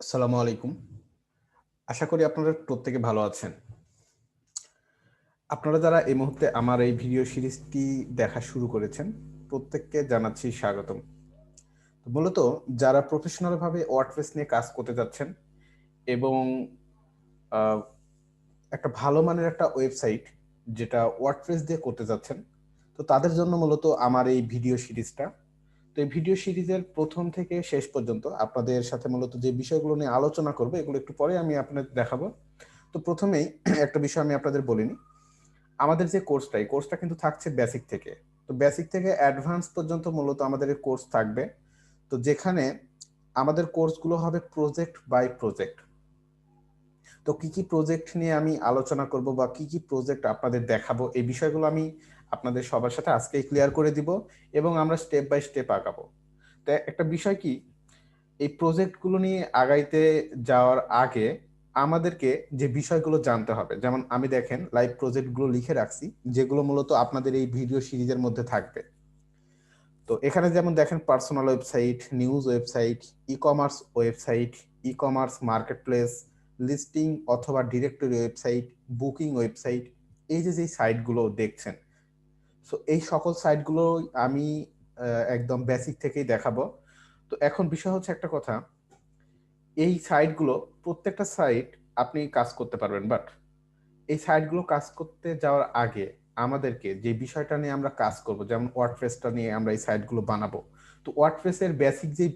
আসসালামু আলাইকুম। আশা করি আপনারা প্রত্যেকে ভালো আছেন। আপনারা যারা এই মুহূর্তে আমার এই ভিডিও সিরিজটি দেখা শুরু করেছেন, প্রত্যেককে জানাচ্ছি স্বাগতম। মূলত যারা প্রফেশনাল ভাবে ওয়ার্ডপ্রেস নিয়ে কাজ করতে যাচ্ছেন এবং একটা ভালো মানের একটা ওয়েবসাইট যেটা ওয়ার্ডপ্রেস দিয়ে করতে যাচ্ছেন, তো তাদের জন্য মূলত আমার এই ভিডিও সিরিজটা। তো এই ভিডিও সিরিজের প্রথম থেকে শেষ পর্যন্ত আপনাদের সাথে মূলত যে বিষয়গুলো নিয়ে আলোচনা করব, এগুলো একটু পরে আমি আপনাদের দেখাবো। তো প্রথমেই একটা বিষয় আমি আপনাদের বলিনি আমাদের যে কোর্সটা, এই কোর্সটা কিন্তু থাকছে বেসিক থেকে। তো বেসিক থেকে অ্যাডভান্স পর্যন্ত মূলত আমাদের এই কোর্স থাকবে। তো যেখানে আমাদের কোর্সগুলো হবে প্রজেক্ট বাই প্রজেক্ট। তো কি, কি প্রজেক্ট নিয়ে আমি আলোচনা করব বা কি, কি প্রজেক্ট আপনাদের দেখাবো, এই বিষয়গুলো আমি আপনাদের সবার সাথে আজকেই ক্লিয়ার করে দিব এবং আমরা স্টেপ বাই স্টেপ আগাবো। তো একটা বিষয় কি, এই প্রজেক্টগুলো নিয়ে আগাইতে যাওয়ার আগে আমাদেরকে যে বিষয়গুলো জানতে হবে। যেমন আমি দেখেন লাইভ প্রজেক্টগুলো লিখে রাখছি, যেগুলো মূলত আপনাদের এই ভিডিও সিরিজের মধ্যে থাকবে। তো এখানে যেমন দেখেন personal website, news website, e-commerce website, e-commerce marketplace, listing অথবা ডিরেক্টরি ওয়েবসাইট, বুকিং ওয়েবসাইট, এই যে, যে সাইটগুলো দেখছেন। সো এই সকল সাইটগুলো আমি একদম বেসিক থেকেই দেখাবো। তো এখন বিষয় হচ্ছে একটা কথা, এই সাইটগুলো প্রত্যেকটা সাইট আপনি কাজ করতে পারবেন। বাট এই সাইটগুলো কাজ করতে যাওয়ার আগে আমাদেরকে যে বিষয়টা নিয়ে আমরা কাজ করব, যেমন ওয়ার্ডপ্রেসটা নিয়ে আমরা এই সাইটগুলো বানাবো। তো ওয়ার্ডপ্রেস এর বেসিক যে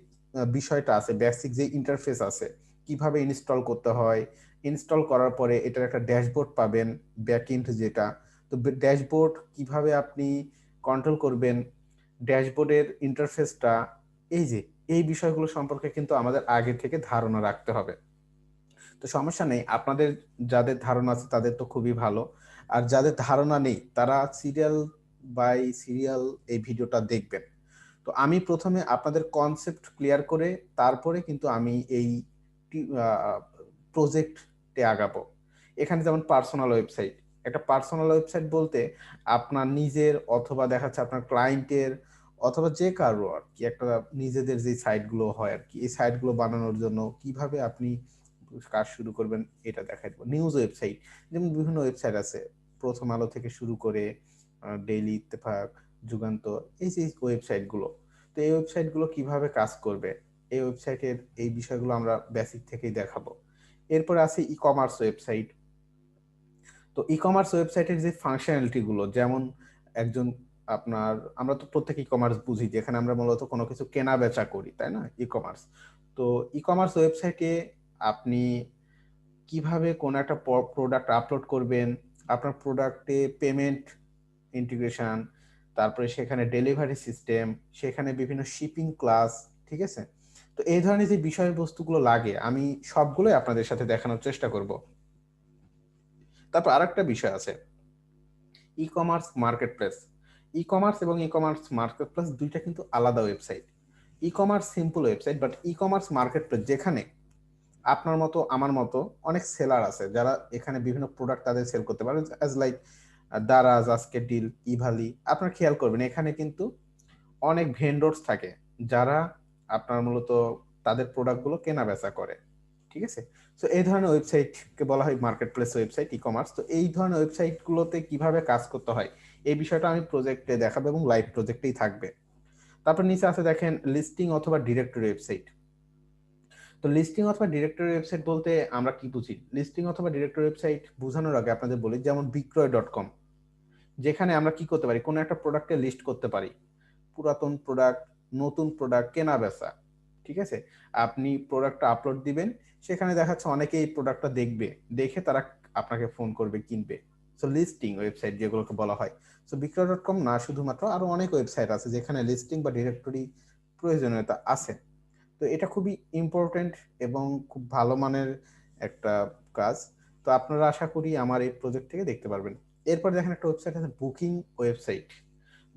বিষয়টা আছে, বেসিক যে ইন্টারফেস আছে, কীভাবে ইনস্টল করতে হয়, ইনস্টল করার পরে এটার একটা ড্যাশবোর্ড পাবেন, ব্যাকএন্ড যেটা। তো ড্যাশবোর্ড কীভাবে আপনি কন্ট্রোল করবেন, ড্যাশবোর্ডের ইন্টারফেসটা, এই যে এই বিষয়গুলো সম্পর্কে কিন্তু আমাদের আগে থেকে ধারণা রাখতে হবে। তো সমস্যা নেই। আপনাদের যাদের ধারণা আছে তাদের তো খুবই ভালো। আর যাদের ধারণা নেই তারা সিরিয়াল বাই সিরিয়াল এই ভিডিওটা দেখবেন। তো আমি প্রথমে আপনাদের কনসেপ্ট ক্লিয়ার করে তারপরে কিন্তু আমি এই প্রজেক্টে আগাবো। এখানে যেমন পার্সোনাল ওয়েবসাইট। একটা পার্সোনাল ওয়েবসাইট বলতে আপনার নিজের অথবা দেখা যাচ্ছে আপনার ক্লায়েন্টের অথবা যে কারও আর কি একটা নিজেদের যে সাইটগুলো হয় আর কি এই সাইটগুলো বানানোর জন্য কীভাবে আপনি কাজ শুরু করবেন এটা দেখাই দিব। নিউজ ওয়েবসাইট যেমন বিভিন্ন ওয়েবসাইট আছে। প্রথম আলো থেকে শুরু করে ডেইলি ইত্তেফাক, যুগান্তর এই যে ওয়েবসাইটগুলো তো এই ওয়েবসাইটগুলো কীভাবে কাজ করবে, এই ওয়েবসাইটের এই বিষয়গুলো আমরা বেসিক থেকেই দেখাবো। এরপরে আছে ই-কমার্স ওয়েবসাইট। তো ই-কমার্স ওয়েবসাইটের যে ফাংশনালিটি গুলো যেমন একজন আপনার আমরা তো প্রত্যেক ই-কমার্স বুঝি যেখানে আমরা মূলত কোনো কিছু কেনা-বেচা করি, তাই না? ই-কমার্স। তো ই-কমার্স ওয়েবসাইটে আপনি কীভাবে কোন একটা প্রোডাক্ট আপলোড করবেন, আপনার প্রোডাক্টে পেমেন্ট ইন্টিগ্রেশন, তারপরে সেখানে ডেলিভারি সিস্টেম, সেখানে বিভিন্ন শিপিং ক্লাস, ঠিক আছে? তো এই ধরনের যে বিষয়বস্তুগুলো লাগে আমি সবগুলোই আপনাদের সাথে দেখানোর চেষ্টা করব। তারপর আরেকটা বিষয় আছে। E-commerce marketplace. ই-কমার্স এবং ই-কমার্স মার্কেটপ্লেস ২ টা কিন্তু আলাদা website. E-commerce simple website but e-commerce market place যেখানে আপনার মতো আমার মতো অনেক সেলার আছে যারা এখানে বিভিন্ন প্রোডাক্ট তাদের সেল করতে পারে। অ্যাজ লাইক দারাজ, আজকের ডিল, ইভালি। আপনারা খেয়াল করবেন এখানে কিন্তু অনেক ভেন্ডরস থাকে যারা আপনার মূলত তাদের প্রোডাক্টগুলো কেনা-বেচা করে। ঠিক আছে? সো এই ধরনের ওয়েবসাইটকে বলা হয় মার্কেটপ্লেস ওয়েবসাইট, ই-কমার্স। তো এই ধরনের ওয়েবসাইট গুলোতে কীভাবে কাজ করতে হয়, এই বিষয়টা আমি প্রজেক্টে দেখাবো এবং লাইভ প্রজেক্টেই থাকবে। তারপর নিচে আছে দেখেন লিস্টিং অথবা ডিরেক্টরি ওয়েবসাইট। তো লিস্টিং অথবা ডিরেক্টরি ওয়েবসাইট বলতে আমরা কি বুঝি? লিস্টিং অথবা ডিরেক্টরি ওয়েবসাইট বোঝানোর আগে আপনাদের বলি যেমন বিক্রয় ডট কম যেখানে আমরা কি করতে পারি? কোনো একটা প্রোডাক্টকে লিস্ট করতে পারি। পুরাতন প্রোডাক্ট, নতুন প্রোডাক্ট, কেনা-বেচা। ঠিক আছে? আপনি প্রোডাক্টটা আপলোড দিবেন। সেখানে দেখা যাচ্ছে অনেকেই প্রোডাক্টটা দেখবে। দেখে তারা আপনাকে ফোন করবে, কিনবে। সো লিস্টিং ওয়েবসাইট যেগুলোকে বলা হয়। সো বিক্রয় ডট কম না শুধুমাত্র আরও অনেক ওয়েবসাইট আছে যেখানে লিস্টিং বা ডিরেক্টরি প্রয়োজনীয়তা আছে। তো এটা খুবই ইম্পোর্টেন্ট এবং খুব ভালো মানের একটা কাজ। তো আপনারা আশা করি আমার এই প্রজেক্ট থেকে দেখতে পারবেন। এরপর দেখেন একটা ওয়েবসাইট আছে বুকিং ওয়েবসাইট।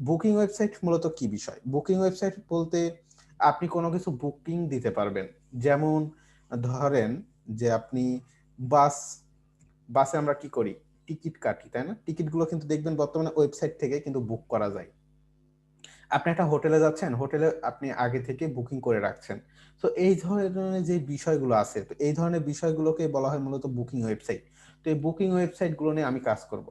বুকিং ওয়েবসাইট মূলত কি বিষয়? বুকিং ওয়েবসাইট বলতে আপনি কোনো কিছু বুকিং দিতে পারবেন। যেমন ধরেন যে আপনি বাস, বাসে আমরা কি করি? টিকিট কাটি, তাই না? টিকিটগুলো কিন্তু দেখবেন বর্তমানে ওয়েবসাইট থেকে কিন্তু বুক করা যায়। আপনি একটা হোটেলে যাচ্ছেন হোটেলে আপনি আগে থেকে বুকিং করে রাখছেন তো এই ধরনের যে বিষয়গুলো আছে তো এই ধরনের বিষয়গুলোকে বলা হয় মূলত বুকিং ওয়েবসাইট তো এই বুকিং ওয়েবসাইটগুলো নিয়ে আমি কাজ করব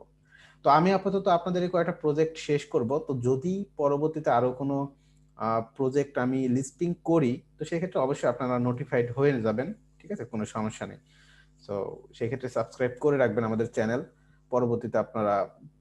তো আমি আপাতত আপনাদের কয়েকটা প্রজেক্ট শেষ করব তো যদি পরবর্তীতে আরও কোনো প্রজেক্ট আমি লিস্টিং করি, তো সেক্ষেত্রে অবশ্যই আপনারা নোটিফাইড হয়ে যাবেন, ঠিক আছে? কোনো সমস্যা নেই। তো সেক্ষেত্রে সাবস্ক্রাইব করে রাখবেন আমাদের চ্যানেল পরবর্তীতে আপনারা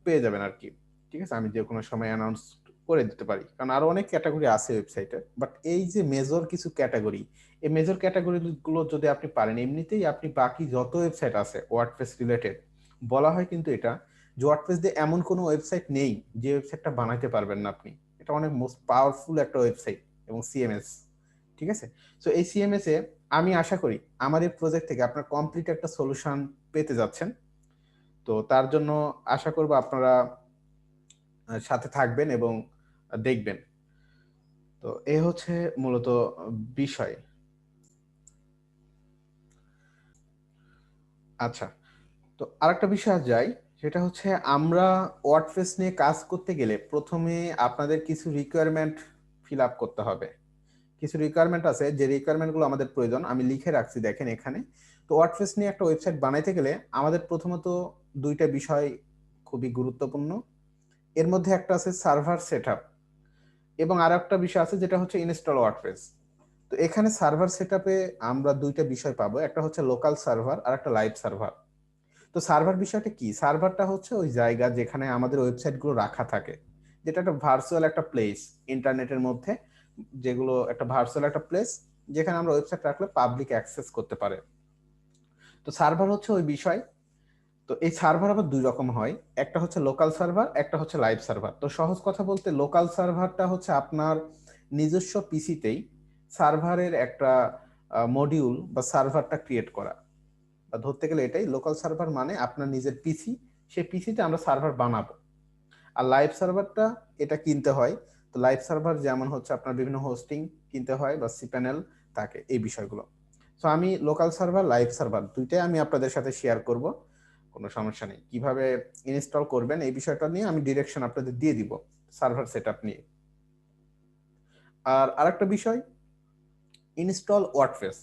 পেয়ে যাবেন আর কি। ঠিক আছে? আমি যে কোনো সময় অ্যানাউন্স করে দিতে পারি। কারণ আরও অনেক ক্যাটাগরি আছে ওয়েবসাইটে বাট এই যে মেজর কিছু ক্যাটাগরি এই মেজর ক্যাটাগরিগুলো যদি আপনি পারেন, এমনিতেই আপনি বাকি যত ওয়েবসাইট আছে ওয়ার্ডপ্রেস রিলেটেড বলা হয় কিন্তু এটা, যে ওয়ার্ডপ্রেস দিয়ে এমন কোনো ওয়েবসাইট নেই, যে ওয়েবসাইটটা বানাইতে পারবেন না আপনি। এটা অনেক মোস্ট পাওয়ারফুল একটা ওয়েবসাইট এবং সিএমএস ঠিক আছে? সো এই সিএমএস এ আমি আশা করি এই প্রজেক্ট থেকে আপনার কমপ্লিট একটা সলিউশন পেতে যাচ্ছেন। তো তার জন্য আশা করব আপনারা সাথে থাকবেন এবং দেখবেন। তো এ হচ্ছে মূলত বিষয়। আচ্ছা তো আরেকটা বিষয় যাই। সেটা হচ্ছে আমরা ওয়ার্ডপ্রেস নিয়ে কাজ করতে গেলে প্রথমে আপনাদের কিছু রিকোয়ারমেন্ট ফিল আপ করতে হবে। কিছু রিকোয়ারমেন্ট আছে, যে রিকোয়ারমেন্টগুলো আমাদের প্রয়োজন, আমি লিখে রাখছি দেখেন এখানে। তো ওয়ার্ডপ্রেস নিয়ে একটা ওয়েবসাইট বানাইতে গেলে আমাদের প্রথমত দুইটা বিষয় খুবই গুরুত্বপূর্ণ। এর মধ্যে একটা আছে সার্ভার সেটআপ এবং আর একটা বিষয় আছে যেটা হচ্ছে ইনস্টল ওয়ার্ডপ্রেস তো এখানে সার্ভার সেটআপে আমরা দুইটা বিষয় পাবো, একটা হচ্ছে লোকাল সার্ভার আর একটা লাইভ সার্ভার তো সার্ভার বিষয়টা কি? সার্ভারটা হচ্ছে ওই জায়গা যেখানে আমাদের ওয়েবসাইটগুলো রাখা থাকে। যেটা একটা ভার্চুয়াল একটা প্লেস ইন্টারনেটের মধ্যে, যেগুলো একটা ভার্চুয়াল একটা প্লেস যেখানে আমরা ওয়েবসাইট রাখলে পাবলিক অ্যাক্সেস করতে পারে। তো সার্ভার হচ্ছে ওই বিষয়। তো এই সার্ভার আবার দুই রকম হয়। একটা হচ্ছে লোকাল সার্ভার একটা হচ্ছে লাইভ সার্ভার তো সহজ কথা বলতে লোকাল সার্ভারটা হচ্ছে আপনার নিজস্ব পিসিতেই সার্ভারের একটা মডিউল বা সার্ভারটা ক্রিয়েট করা। বা ধরতে গেলে এটাই লোকাল সার্ভার মানে আপনার নিজের পিসি সেই পিসিতে আমরা সার্ভার বানাবো। আর লাইভ সার্ভারটা এটা কিনতে হয়। তো লাইভ সার্ভার যেমন হচ্ছে আপনার বিভিন্ন হোস্টিং কিনতে হয় বা সি প্যানেল থাকে, এই বিষয়গুলো। সো আমি লোকাল সার্ভার লাইভ সার্ভার দুইটাই আমি আপনাদের সাথে শেয়ার করব, কোনো সমস্যা নেই। কীভাবে ইনস্টল করবেন এই বিষয়টা নিয়ে আমি ডিরেকশন আপনাদের দিয়ে দিব সার্ভার সেটআপ নিয়ে। আর আরেকটা বিষয় ইনস্টল ওয়ার্ডপ্রেস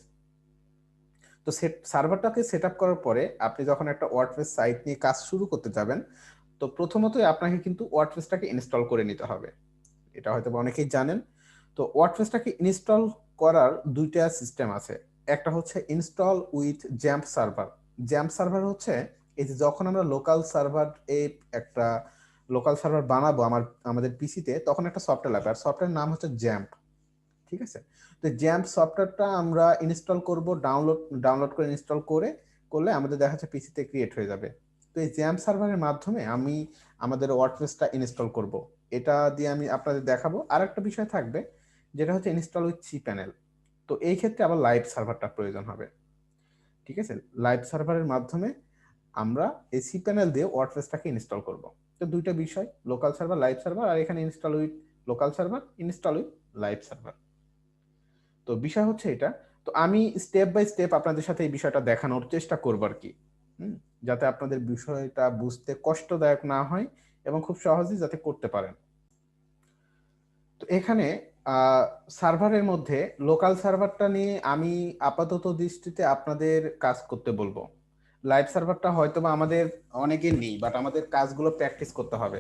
তো সার্ভারটাকে সেট আপ করার পরে আপনি যখন একটা ওয়ার্ডপ্রেস সাইট নিয়ে কাজ শুরু করতে যাবেন, তো প্রথমতই আপনাকে কিন্তু ওয়ার্ডপ্রেসটাকে ইনস্টল করে নিতে হবে। এটা হয়তো অনেকেই জানেন। তো ওয়ার্ডপ্রেসটাকে ইনস্টল করার দুইটা সিস্টেম আছে। একটা হচ্ছে install with XAMPP server XAMPP server হচ্ছে এই যে যখন আমরা লোকাল সার্ভার এই একটা লোকাল সার্ভার বানাবো আমার, আমাদের পিসিতে তখন একটা সফটওয়্যার লাগবে। আর সফটওয়্যার নাম হচ্ছে জ্যাম্প ঠিক আছে? তো জ্যাম্প সফটওয়্যারটা আমরা ইনস্টল করব ডাউনলোড ডাউনলোড করে ইনস্টল করে, করলে আমাদের দেখা যাচ্ছে পিসিতে ক্রিয়েট হয়ে যাবে। তো এই জ্যাম্প সার্ভারের মাধ্যমে আমি আমাদের ওয়ার্ডপ্রেসটা ইনস্টল করব। এটা দিয়ে আমি আপনাদের দেখাবো। আর একটা বিষয় থাকবে, যেটা হচ্ছে ইনস্টল উইথ সি প্যানেল তো এই ক্ষেত্রে আবার লাইভ সার্ভারটা প্রয়োজন হবে। ঠিক আছে? লাইভ সার্ভারের মাধ্যমে আমরা এই সি প্যানেল দিয়ে ওয়ার্ডপ্রেসটাকে ইনস্টল করব। তো দুইটা বিষয় লোকাল সার্ভার লাইভ সার্ভার আর এখানে install with local server install with live server তো বিষয় হচ্ছে এটা। তো আমি স্টেপ বাই স্টেপ আপনাদের সাথে এই বিষয়টা দেখানোর চেষ্টা করব আর কি যাতে আপনাদের বিষয়টা বুঝতে কষ্টদায়ক না হয় এবং খুব সহজেই যাতে করতে পারেন। তো এখানে সার্ভারের মধ্যে লোকাল সার্ভারটা নিয়ে আমি আপাতত দৃষ্টিতে আপনাদের কাজ করতে বলব। লাইভ সার্ভারটা হয়তো বা আমাদের অনেকে নেই বাট আমাদের কাজগুলো প্র্যাকটিস করতে হবে।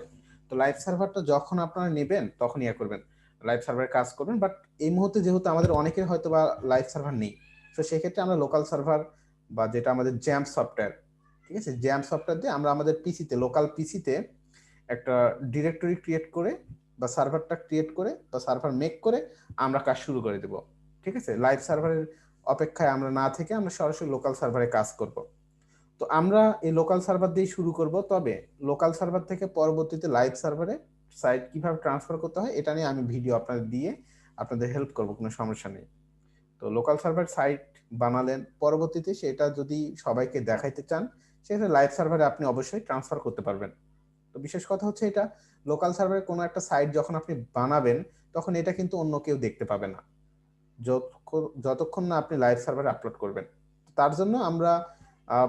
তো লাইভ সার্ভারটা যখন আপনারা নেবেন, তখন ইয়ে করবেন। লাইভ সার্ভারে কাজ করবেন বাট এই মুহূর্তে যেহেতু আমাদের অনেকের হয়তো বা লাইভ সার্ভার নেই, তো সেক্ষেত্রে আমরা লোকাল সার্ভার বা যেটা আমাদের জ্যাম সফটওয়্যার ঠিক আছে? জ্যাম সফটওয়্যার দিয়ে আমরা আমাদের পিসিতে লোকাল পিসিতে একটা ডিরেক্টরি ক্রিয়েট করে বা সার্ভারটা ক্রিয়েট করে বা সার্ভার মেক করে আমরা কাজ শুরু করে দেব, ঠিক আছে? লাইভ সার্ভারের অপেক্ষায় আমরা না থেকে আমরা সরাসরি লোকাল সার্ভারে কাজ করব। তো আমরা এই লোকাল সার্ভার দিয়ে শুরু করব, তবে লোকাল সার্ভার থেকে পরবর্তীতে লাইভ সার্ভারে সাইট কীভাবে ট্রান্সফার করতে হয়, এটা নিয়ে আমি ভিডিও আপনাদের দিয়ে আপনাদের হেল্প করব, কোনো সমস্যা নেই। তো লোকাল সার্ভার সাইট বানালেন, পরবর্তীতে সেটা যদি সবাইকে দেখাইতে চান, সেক্ষেত্রে লাইভ সার্ভারে আপনি অবশ্যই ট্রান্সফার করতে পারবেন। তো বিশেষ কথা হচ্ছে এটা লোকাল সার্ভারে কোনো একটা সাইট যখন আপনি বানাবেন, তখন এটা কিন্তু অন্য কেউ দেখতে পাবে না। যতক্ষণ না আপনি লাইভ সার্ভারে আপলোড করবেন। তার জন্য আমরা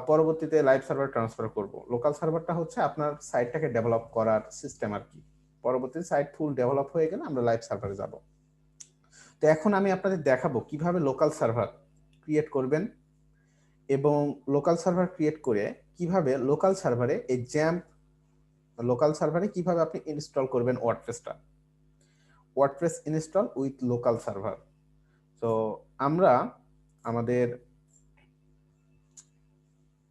পরবর্তীতে লাইভ সার্ভার ট্রান্সফার করব। লোকাল সার্ভারটা হচ্ছে আপনার সাইটটাকে ডেভেলপ করার সিস্টেম আর কি। পরবর্তী সাইট ফুল ডেভেলপ হয়ে গেলে আমরা লাইভ সার্ভারে যাব। তো এখন আমি আপনাদের দেখাবো কীভাবে লোকাল সার্ভার ক্রিয়েট করবেন এবং লোকাল সার্ভার ক্রিয়েট করে কীভাবে লোকাল সার্ভারে এই জ্যাম্প লোকাল সার্ভারে কীভাবে আপনি ইনস্টল করবেন ওয়ার্ডপ্রেসটা WordPress install with local server তো আমরা আমাদের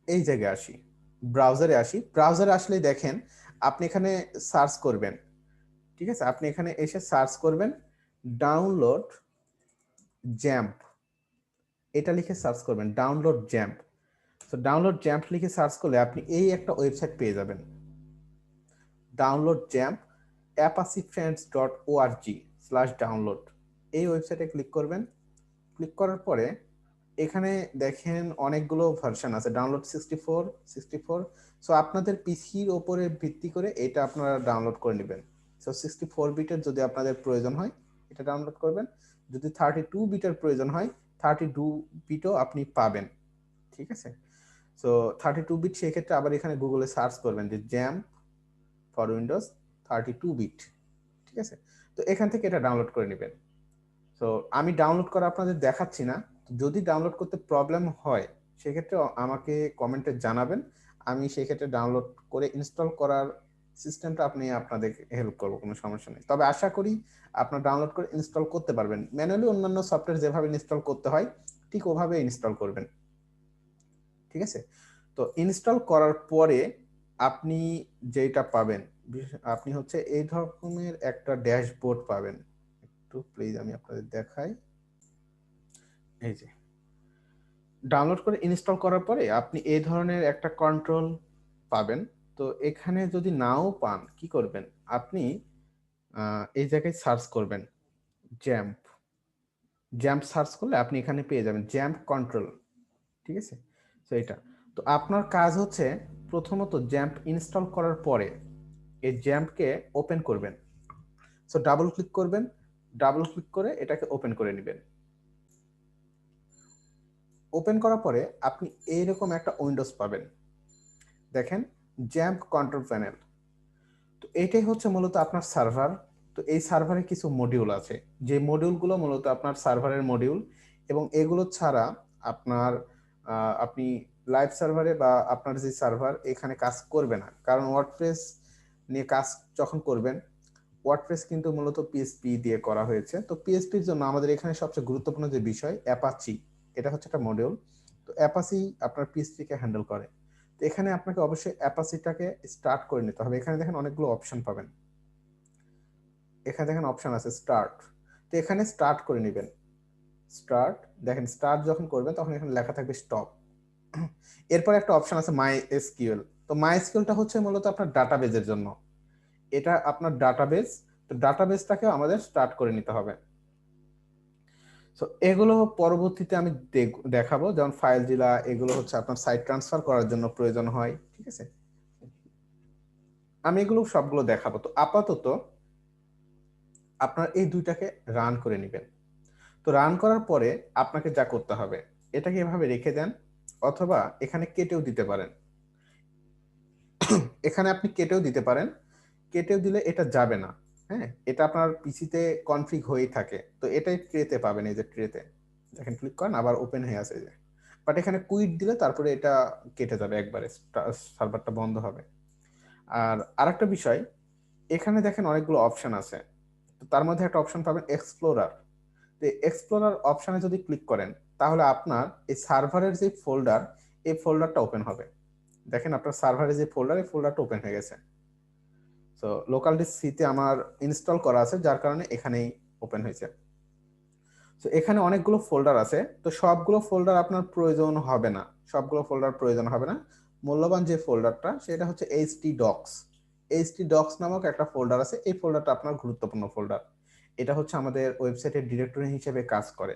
এই জায়গায় আসি ব্রাউজারে আসি। ব্রাউজারে আসলেই দেখেন আপনি এখানে সার্চ করবেন। ঠিক আছে? আপনি এখানে এসে সার্চ করবেন ডাউনলোড জ্যাম্প এটা লিখে সার্চ করবেন ডাউনলোড জ্যাম্প তো ডাউনলোড জ্যাম্প লিখে সার্চ করলে আপনি এই একটা ওয়েবসাইট পেয়ে যাবেন। Download XAMPP Apache Friends dot O R G slash download এই ওয়েবসাইটে ক্লিক করবেন। ক্লিক করার পরে এখানে দেখেন অনেকগুলো ভার্সন আছে। Download sixty four sixty four so আপনাদের পিসির ওপরে ভিত্তি করে এটা আপনারা ডাউনলোড করে নেবেন। সো সিক্সটি ফোর বিটের যদি আপনাদের প্রয়োজন হয়, এটা ডাউনলোড করবেন। যদি থার্টি টু বিটের প্রয়োজন হয় থার্টি টু বিটও আপনি পাবেন। ঠিক আছে? সো থার্টি টু বিট সেক্ষেত্রে আবার এখানে গুগলে সার্চ করবেন যে XAMPP for Windows thirty two bit ঠিক আছে? তো এখান থেকে এটা ডাউনলোড করে নেবেন। সো আমি ডাউনলোড করা আপনাদের দেখাচ্ছি না। যদি ডাউনলোড করতে প্রবলেম হয়, সেক্ষেত্রে আমাকে কমেন্টে জানাবেন। আমি সেক্ষেত্রে ডাউনলোড করে ইনস্টল করার সিস্টেমটা আপনি আপনাদের হেল্প করব, কোনো সমস্যা নেই। তবে আশা করি আপনার ডাউনলোড করে ইনস্টল করতে পারবেন। ম্যানুয়ালি অন্যান্য সফটওয়্যার যেভাবে ইনস্টল করতে হয়, ঠিক ওভাবে ইনস্টল করবেন। ঠিক আছে? তো ইনস্টল করার পরে আপনি যেটা পাবেন আপনি হচ্ছে এই ধরনের একটা ড্যাশবোর্ড পাবেন। একটু প্লিজ আমি আপনাদের দেখাই। এই যে। ডাউনলোড করে ইনস্টল করার পরে আপনি এই ধরনের একটা কন্ট্রোল পাবেন। তো এখানে যদি নাও পান, কি করবেন? আপনি এই জায়গায় সার্চ করবেন, জ্যাম্প। জ্যাম্প সার্চ করলে আপনি এখানে পেয়ে যাবেন, জ্যাম্প কন্ট্রোল। ঠিক আছে? তো এটা তো আপনার কাজ হচ্ছে প্রথমত জ্যাম্প ইনস্টল করার পরে এই জ্যাম্পকে ওপেন করবেন। সো ডাবল ক্লিক করবেন, ডাবল ক্লিক করে এটাকে ওপেন করে নেবেন। ওপেন করার পরে আপনি এইরকম একটা উইন্ডোজ পাবেন। দেখেন জ্যাম্প কন্ট্রোল প্যানেল। তো এটাই হচ্ছে মূলত আপনার সার্ভার। তো এই সার্ভারে কিছু মডিউল আছে। যে মডিউলগুলো মূলত আপনার সার্ভারের মডিউল এবং এগুলো ছাড়া আপনার আপনি লাইভ সার্ভারে বা আপনার যে সার্ভার এখানে কাজ করবে না। কারণ ওয়ার্ডপ্রেস নিয়ে কাজ যখন করবেন ওয়ার্ডপ্রেস কিন্তু মূলত পিএসপি দিয়ে করা হয়েছে। তো পিএসপির জন্য আমাদের এখানে সবচেয়ে গুরুত্বপূর্ণ যে বিষয় অ্যাপাচি এটা হচ্ছে একটা মডিউল তো অ্যাপাচি আপনার পিএসপিকে হ্যান্ডেল করে। এখানে আপনাকে অবশ্যই অ্যাপাসিটাকে স্টার্ট করে নিতে হবে। এখানে দেখেন অনেকগুলো অপশন পাবেন। এখানে দেখেন অপশন আছে স্টার্ট তো এখানে স্টার্ট করে নেবেন। স্টার্ট দেখেন স্টার্ট যখন করবেন তখন এখানে লেখা থাকবে স্টপ এরপর একটা অপশন আছে মাই এসকিউএল তো মাই এসকিউএলটা হচ্ছে মূলত আপনার ডাটাবেজের জন্য। এটা আপনার ডাটাবেজ তো ডাটাবেজটাকে আমাদের স্টার্ট করে নিতে হবে। সো এগুলো পরবর্তীতে আমি দেখাবো। যেমন ফাইল জিলা এগুলো হচ্ছে আপনার সাইট ট্রান্সফার করার জন্য প্রয়োজন হয়, ঠিক আছে? আমি এগুলো সবগুলো দেখাবো। তো আপাতত আপনার এই দুইটাকে রান করে নেবেন। তো রান করার পরে আপনাকে যা করতে হবে, এটাকে এভাবে রেখে দেন, অথবা এখানে কেটেও দিতে পারেন। এখানে আপনি কেটেও দিতে পারেন। কেটেও দিলে এটা যাবে না। হ্যাঁ এটা আপনার পিসিতে কনফিগ হয়েই থাকে। তো এটাই ট্রেতে পাবেন এই যে ট্রেতে দেখেন ক্লিক করেন, আবার ওপেন হয়ে আসে যে। বাট এখানে কুইট দিলে তারপরে এটা কেটে যাবে একবারে সার্ভারটা বন্ধ হবে। আর আরেকটা বিষয়, এখানে দেখেন অনেকগুলো অপশন আছে। তো তার মধ্যে একটা অপশন পাবেন এক্সপ্লোরার তো এক্সপ্লোরার অপশানে যদি ক্লিক করেন, তাহলে আপনার এই সার্ভারের যে ফোল্ডার এই ফোল্ডারটা ওপেন হবে। দেখেন আপনার সার্ভারের যে ফোল্ডার এই ফোল্ডারটা ওপেন হয়ে গেছে। সো লোকাল ডিস্ক সিতে আমার ইনস্টল করা আছে, যার কারণে এখানেই ওপেন হয়েছে। তো এখানে অনেকগুলো ফোল্ডার আছে। তো, সবগুলো ফোল্ডার আপনার প্রয়োজন হবে না। সবগুলো ফোল্ডার প্রয়োজন হবে না। মূল্যবান যে ফোল্ডারটা সেটা হচ্ছে এইচটি ডক্স এইচটি ডক্স নামক একটা ফোল্ডার আছে। এই ফোল্ডারটা আপনার গুরুত্বপূর্ণ ফোল্ডার এটা হচ্ছে আমাদের ওয়েবসাইটের ডিরেক্টরি হিসেবে কাজ করে।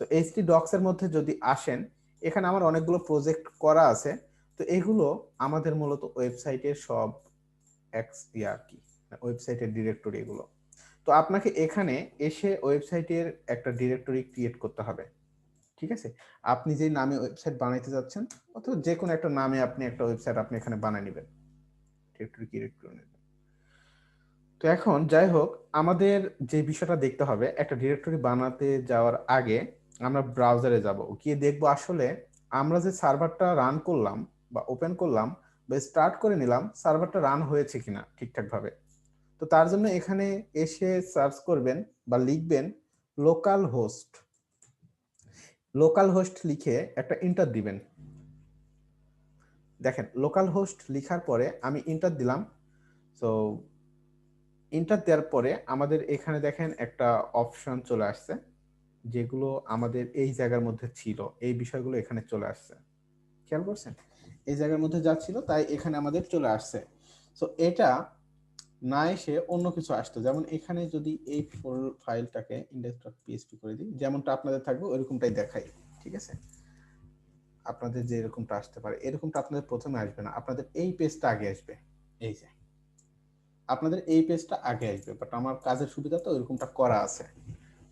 তো এইচটি ডক্স এর মধ্যে যদি আসেন, এখানে আমার অনেকগুলো প্রজেক্ট করা আছে। তো, এগুলো আমাদের মূলত ওয়েবসাইটের সব এক্স আর কি ওয়েবসাইটের ডিরেক্টরি এগুলো। তো আপনাকে এখানে এসে ওয়েবসাইটের একটা ডিরেক্টরি ক্রিয়েট করতে হবে, ঠিক আছে? আপনি যে নামে ওয়েবসাইট বানাইতে যাচ্ছেন, অথবা যে কোনো একটা নামে আপনি একটা ওয়েবসাইট আপনি এখানে বানিয়ে নেবেন ডিরেক্টরি ক্রিয়েট করে নেবেন। তো এখন যাই হোক, আমাদের যে বিষয়টা দেখতে হবে, একটা ডিরেক্টরি বানাতে যাওয়ার আগে আমরা ব্রাউজারে যাব। গিয়ে দেখব আসলে আমরা যে সার্ভারটা রান করলাম বা ওপেন করলাম বা স্টার্ট করে নিলাম সার্ভারটা রান হয়েছে কিনা ঠিকঠাক ভাবে তো তার জন্য এখানে এসে সার্চ করবেন বা লিখবেন লোকাল হোস্ট লোকাল হোস্ট লিখে একটা ইন্টার দিবেন। দেখেন লোকাল হোস্ট লিখার পরে আমি ইন্টার দিলাম। তো ইন্টার দেওয়ার পরে আমাদের এখানে দেখেন একটা অপশন চলে আসছে, যেগুলো আমাদের এই জায়গার মধ্যে ছিল, এই বিষয়গুলো এখানে চলে আসছে। খেয়াল করছেন? এই জায়গার মধ্যে যা তাই এখানে আমাদের চলে আসছে। তো এটা না এসে অন্য কিছু আসতো। যেমন এখানে যদি এই ফাইলটাকে ইন্ডেক্স ডট পিএসপি করে দিই, যেমনটা আপনাদের থাকবে, ওইরকমটাই দেখাই, ঠিক আছে? আপনাদের যে এরকমটা আসতে পারে, এরকমটা আপনাদের প্রথমে আসবে না। আপনাদের এই পেজটা আগে আসবে, এই যে। আপনাদের এই পেজটা আগে আসবে বাট আমার কাজের সুবিধা তো এরকমটা করা আছে।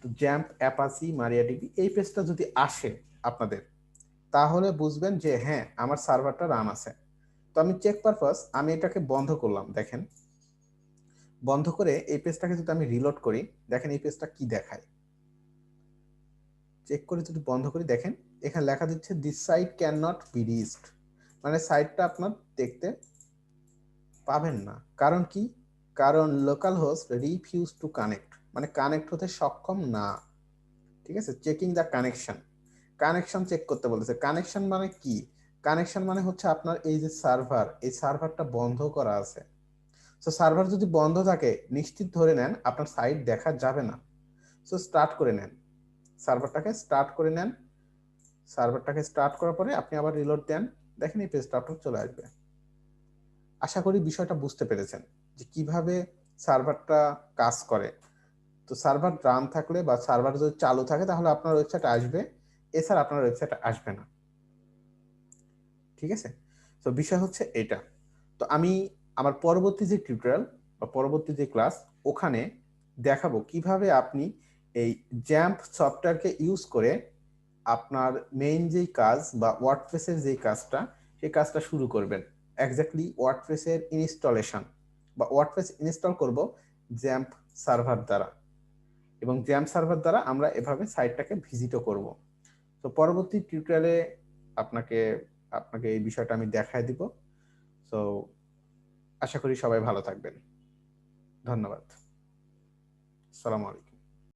তো জ্যাম্প অ্যাপাসি মারিয়াডিবি এই পেজটা যদি আসে আপনাদের তাহলে বুঝবেন যে হ্যাঁ আমার সার্ভারটা রান আছে। তো আমি চেক পারপাস আমি এটাকে বন্ধ করলাম, দেখেন। বন্ধ করে এই পেজটাকে যদি আমি রিলোড করি, দেখেন এই পেজটা কি দেখায়। চেক করে যদি বন্ধ করি, দেখেন, এখানে লেখা দিচ্ছে this site can not be reached মানে সাইটটা আপনার দেখতে পাবেন না। কারণ কি? কারণ local host refuse to connect মানে কানেক্ট হতে সক্ষম না। ঠিক আছে? Checking the connection connection check করতে বলেছে। কানেকশন মানে কি? কানেকশন মানে হচ্ছে আপনার এই যে সার্ভার এই সার্ভারটা বন্ধ করা আছে। সো সার্ভার যদি বন্ধ থাকে, নিশ্চিত ধরে নেন আপনার সাইট দেখা যাবে না। সো স্টার্ট করে নেন। সার্ভারটাকে স্টার্ট করে নেন। সার্ভারটাকে স্টার্ট করার পরে আপনি আবার রিলোড দেন। দেখেন এই পেজটা আপনার চলে আসবে। আশা করি বিষয়টা বুঝতে পেরেছেন যে কীভাবে সার্ভারটা কাজ করে। তো সার্ভার রান থাকলে বা সার্ভার যদি চালু থাকে, তাহলে আপনার ওয়েবসাইট আসবে। এছাড়া আপনার ওয়েবসাইট আসবে না। ঠিক আছে? তো বিষয় হচ্ছে এটা। তো আমি আমার পরবর্তী যে টিউটোরিয়াল বা পরবর্তী যে ক্লাস ওখানে দেখাবো কীভাবে আপনি এই জ্যাম্প সফটওয়্যারকে ইউজ করে আপনার মেইন যেই কাজ বা ওয়ার্ডপ্রেসের যেই কাজটা, সেই কাজটা শুরু করবেন। এক্স্যাক্টলি ওয়ার্ডপ্রেসের ইনস্টলেশন বা ওয়ার্ডপ্রেস ইনস্টল করব জ্যাম্প সার্ভার দ্বারা। এবং জ্যাম্প সার্ভার দ্বারা আমরা এভাবে সাইটটাকে ভিজিটও করব। তো পরবর্তী টিউটোরিয়ালে আপনাকে আপনাকে এই বিষয়টা আমি দেখায় দিব। সো আশা করি সবাই ভালো থাকবেন। ধন্যবাদ। সালামু আলাইকুম।